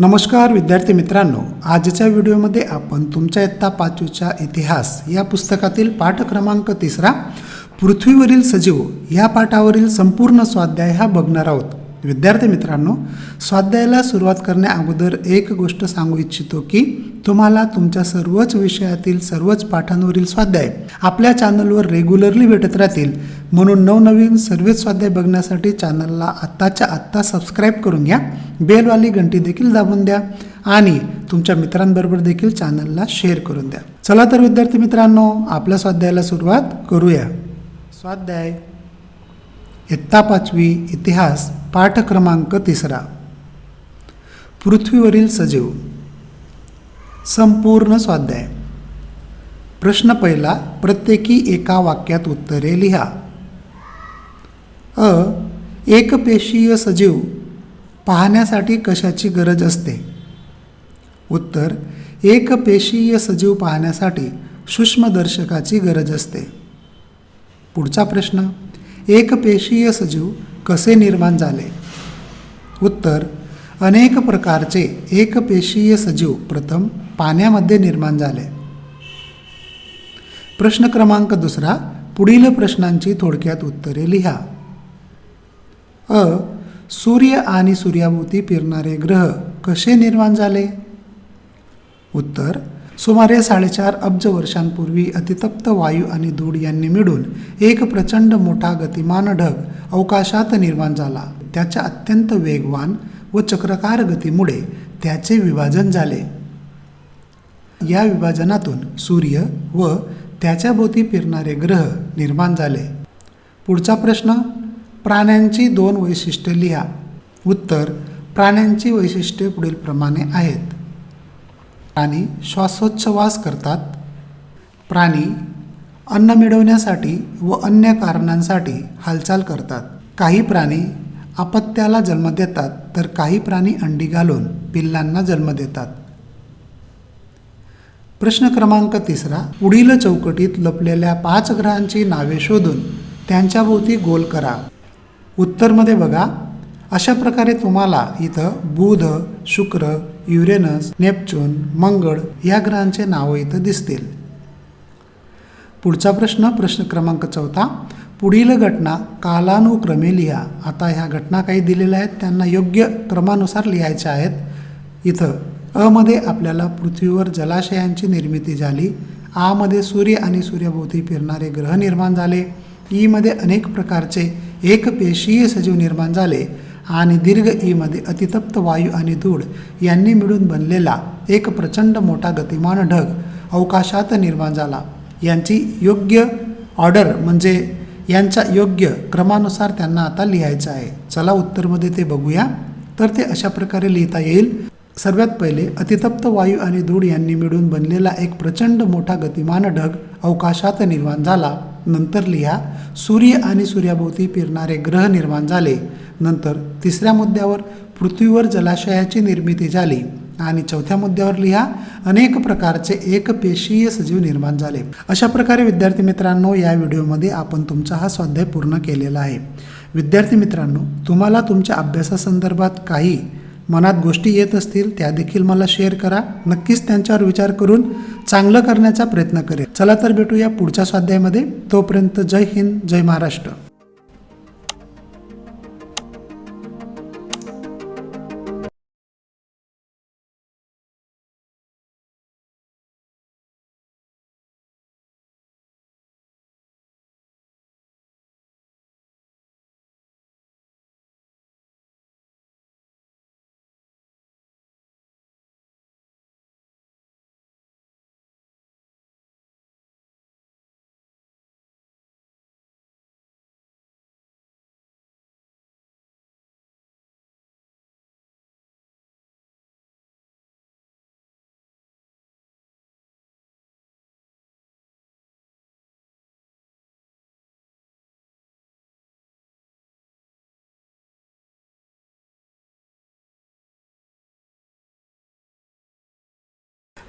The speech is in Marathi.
नमस्कार विद्यार्थी मित्रांनो आजच्या व्हिडिओमध्ये आपण तुमच्या इयत्ता पाचवीच्या इतिहास या पुस्तकातील पाठ क्रमांक तिसरा पृथ्वीवरील सजीव या पाठावरील संपूर्ण स्वाध्याय हा बघणार आहोत. विद्यार्थी मित्रांनो स्वाध्यायाला सुरुवात करण्या अगोदर एक गोष्ट सांगू इच्छितो की तुम्हाला तुमच्या सर्वच विषयातील सर्वच पाठांवरील स्वाध्याय आपल्या चॅनलवर रेग्युलरली भेटत राहतील. म्हणून नवनवीन सर्वच स्वाध्याय बघण्यासाठी चॅनलला आत्ताच्या आत्ता सबस्क्राईब करून घ्या. बेलवाली घंटी देखील दाबून द्या आणि तुमच्या मित्रांबरोबर देखील चॅनलला शेअर करून द्या. चला तर विद्यार्थी मित्रांनो आपल्या स्वाध्यायाला सुरुवात करूया. स्वाध्याय इत्ता पाचवी इतिहास पाठ क्रमांक तिसरा. पृथ्वीवरील सजीव. संपूर्ण स्वाध्याय. प्रश्न पहिला प्रत्येकी एका वाक्यात उत्तरे लिहा. अ एकपेशीय सजीव पाहण्यासाठी कशाची गरज असते? उत्तर एकपेशीय सजीव पाहण्यासाठी सूक्ष्मदर्शकाची गरज असते. पुढचा प्रश्न. एकपेशीय सजीव कसे निर्माण झाले? उत्तर अनेक प्रकारचे एकपेशीय सजीव प्रथम पाण्यामध्ये निर्माण झाले. प्रश्न क्रमांक दुसरा पुढील प्रश्नांची थोडक्यात उत्तरे लिहा. अ सूर्य आणि सूर्याभोवती फिरणारे ग्रह कसे निर्माण झाले? उत्तर सुमारे साडेचार अब्ज वर्षांपूर्वी अतितप्त वायू आणि धूळ यांनी मिळून एक प्रचंड मोठा गतिमान ढग अवकाशात निर्माण झाला. त्याच्या अत्यंत वेगवान व चक्रकार गतीमुळे त्याचे विभाजन झाले. या विभाजनातून सूर्य व त्याच्याभोवती फिरणारे ग्रह निर्माण झाले. पुढचा प्रश्न प्राण्यांची दोन वैशिष्ट्ये लिहा. उत्तर प्राण्यांची वैशिष्ट्ये पुढीलप्रमाणे आहेत. प्राणी श्वासोच्छवास करतात. प्राणी अन्न मिळवण्यासाठी व अन्य कारणांसाठी हालचाल करतात. काही प्राणी अपत्याला जन्म देतात तर काही प्राणी अंडी घालून पिल्लांना जन्म देतात. प्रश्न क्रमांक तिसरा. पुढील चौकटीत लपलेल्या पाच ग्रहांची नावे शोधून त्यांच्याभोवती गोल करा. उत्तरमध्ये बघा. अशा प्रकारे तुम्हाला इथं बुध शुक्र युरेनस नेपच्यून मंगळ या ग्रहांचे नावं इथं दिसतील. पुढचा प्रश्न प्रश्न क्रमांक चौथा. पुढील घटना कालानुक्रमे लिहा. आता ह्या घटना काही दिलेल्या आहेत त्यांना योग्य क्रमानुसार लिहायच्या आहेत. इथं अमध्ये आपल्याला पृथ्वीवर जलाशयांची निर्मिती झाली. आमध्ये सूर्य आणि सूर्यभोवती फिरणारे ग्रह निर्माण झाले. ईमध्ये अनेक प्रकारचे एकपेशीय सजीव निर्माण झाले. आणि दीर्घ ईमध्ये अतितप्त वायू आणि धूळ यांनी मिळून बनलेला एक प्रचंड मोठा गतिमान ढग अवकाशात निर्माण झाला. यांची योग्य ऑर्डर म्हणजे यांच्या योग्य क्रमानुसार त्यांना आता लिहायचं आहे. चला उत्तरमध्ये ते बघूया. तर ते अशा प्रकारे लिहिता येईल. सर्वात पहिले अतितप्त वायू आणि धूळ यांनी मिळून बनलेला एक प्रचंड मोठा गतिमान ढग अवकाशात निर्माण झाला. नंतर लिहा सूर्य आणि सूर्याभोवती फिरणारे ग्रह निर्माण झाले. नंतर तिसऱ्या मुद्द्यावर पृथ्वीवर जलाशयाची निर्मिती झाली. आणि चौथ्या मुद्द्यावर लिहा अनेक प्रकारचे एकपेशीय सजीव निर्माण झाले. अशा प्रकारे विद्यार्थी मित्रांनो या व्हिडिओमध्ये आपण तुमचा हा स्वाध्याय पूर्ण केलेला आहे. विद्यार्थी मित्रांनो तुम्हाला तुमच्या अभ्यासासंदर्भात काही मनात गोष्टी येत असतील त्या देखील मला शेअर करा. नक्कीच त्यांच्यावर विचार करून चांगलं करण्याचा प्रयत्न करेल. चला तर भेटूया पुढच्या स्वाध्यायामध्ये. तोपर्यंत जय हिंद जय महाराष्ट्र.